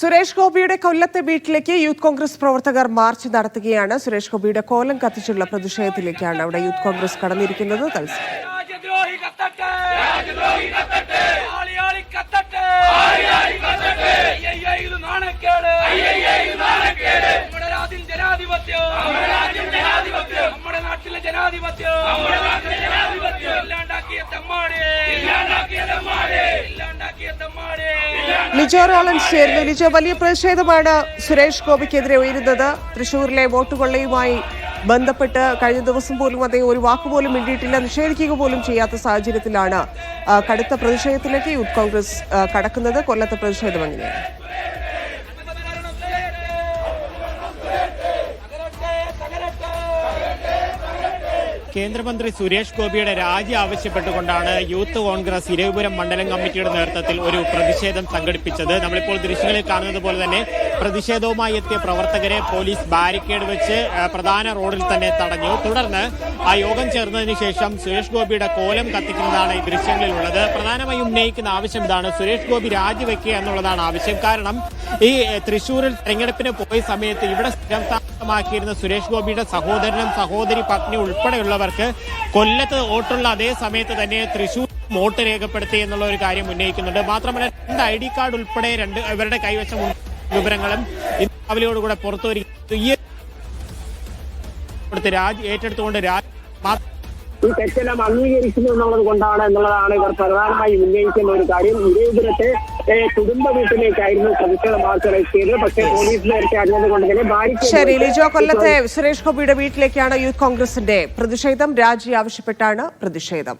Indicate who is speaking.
Speaker 1: സുരേഷ് ഗോപിയുടെ കൊല്ലത്തെ വീട്ടിലേക്ക് യൂത്ത് കോൺഗ്രസ് പ്രവർത്തകർ മാർച്ച് നടത്തുകയാണ്. സുരേഷ് ഗോപിയുടെ കോലം കത്തിച്ചുള്ള പ്രതിഷേധത്തിലേക്കാണ് അവിടെ യൂത്ത് കോൺഗ്രസ് കടന്നിരിക്കുന്നത്. ജനാധിപത്യം
Speaker 2: രാജ്യദ്രോഹി കത്തട്ടെ. രാജ്യദ്രോഹി
Speaker 1: ലിജോ റോളൻസ് ചേരുന്നു. വലിയ പ്രതിഷേധമാണ് സുരേഷ് ഗോപിക്കെതിരെ ഉയരുന്നത്. തൃശൂരിലെ വോട്ട് കൊള്ളയുമായി ബന്ധപ്പെട്ട് കഴിഞ്ഞ ദിവസം പോലും അദ്ദേഹം ഒരു വാക്കുപോലും മിണ്ടിയിട്ടില്ല. നിഷേധിക്കുക പോലും ചെയ്യാത്ത സാഹചര്യത്തിലാണ് കടുത്ത പ്രതിഷേധത്തിലേക്ക് യൂത്ത് കോൺഗ്രസ് കടക്കുന്നത്. കൊല്ലത്തെ പ്രതിഷേധം എങ്ങനെയാണ്?
Speaker 3: കേന്ദ്രമന്ത്രി സുരേഷ് ഗോപിയുടെ രാജി ആവശ്യപ്പെട്ടുകൊണ്ടാണ് യൂത്ത് കോൺഗ്രസ് ഇരവിപുരം മണ്ഡലം കമ്മിറ്റിയുടെ നേതൃത്വത്തിൽ ഒരു പ്രതിഷേധം സംഘടിപ്പിച്ചത്. നമ്മളിപ്പോൾ ദൃശ്യങ്ങളിൽ കാണുന്നത് പോലെ തന്നെ പ്രതിഷേധവുമായി എത്തിയ പ്രവർത്തകരെ പോലീസ് ബാരിക്കേഡ് വെച്ച് പ്രധാന റോഡിൽ തന്നെ തടഞ്ഞു. തുടർന്ന് ആ യോഗം ചേർന്നതിന് ശേഷം സുരേഷ് ഗോപിയുടെ കോലം കത്തിക്കുന്നതാണ് ഈ ദൃശ്യങ്ങളിലുള്ളത്. പ്രധാനമായും ഉന്നയിക്കുന്ന ആവശ്യം ഇതാണ് സുരേഷ് ഗോപി രാജിവെക്കുക എന്നുള്ളതാണ് ആവശ്യം. കാരണം ഈ തൃശൂരിൽ തെരഞ്ഞെടുപ്പിന് പോയ സമയത്ത് ഇവിടെ സ്ഥിരം സുരേഷ് ഗോപിയുടെ സഹോദരനും സഹോദരി പത്നി ഉൾപ്പെടെയുള്ളവർക്ക് കൊല്ലത്ത് വോട്ടുള്ള അതേ സമയത്ത് തന്നെ തൃശൂർ വോട്ട് രേഖപ്പെടുത്തി എന്നുള്ള ഒരു കാര്യം ഉന്നയിക്കുന്നുണ്ട്. മാത്രമല്ല രണ്ട് ഐ ഡി കാർഡ് ഉൾപ്പെടെ രണ്ട് ഇവരുടെ കൈവശം വിവരങ്ങളും ഇന്ന് രാവിലെയോടുകൂടെ പുറത്തു വരികയും ഈ കൊടുത്ത് രാജി ഏറ്റെടുത്തുകൊണ്ട് രാജി
Speaker 4: ഈ തെറ്റെല്ലാം അംഗീകരിക്കുന്നു എന്നുള്ളത് കൊണ്ടാണ് എന്നുള്ളതാണ് ഇവർ പ്രധാനമായും ഉന്നയിക്കുന്ന ഒരു കാര്യം. ഇരേപുരത്തെ ഏഹ്, കുടുംബ വീട്ടിലേക്കായിരുന്നു പ്രതിഷേധ മാർച്ച് എത്തിയത് പക്ഷേ പോലീസ് നേരത്തെ അറിഞ്ഞത് കൊണ്ട് തന്നെ ബാരിക്കേഡ്
Speaker 1: ശരി ലിജോ കൊല്ലത്തെ സുരേഷ് ഗോപിയുടെ വീട്ടിലേക്കാണ് യൂത്ത് കോൺഗ്രസിന്റെ പ്രതിഷേധം. രാജി ആവശ്യപ്പെട്ടാണ് പ്രതിഷേധം.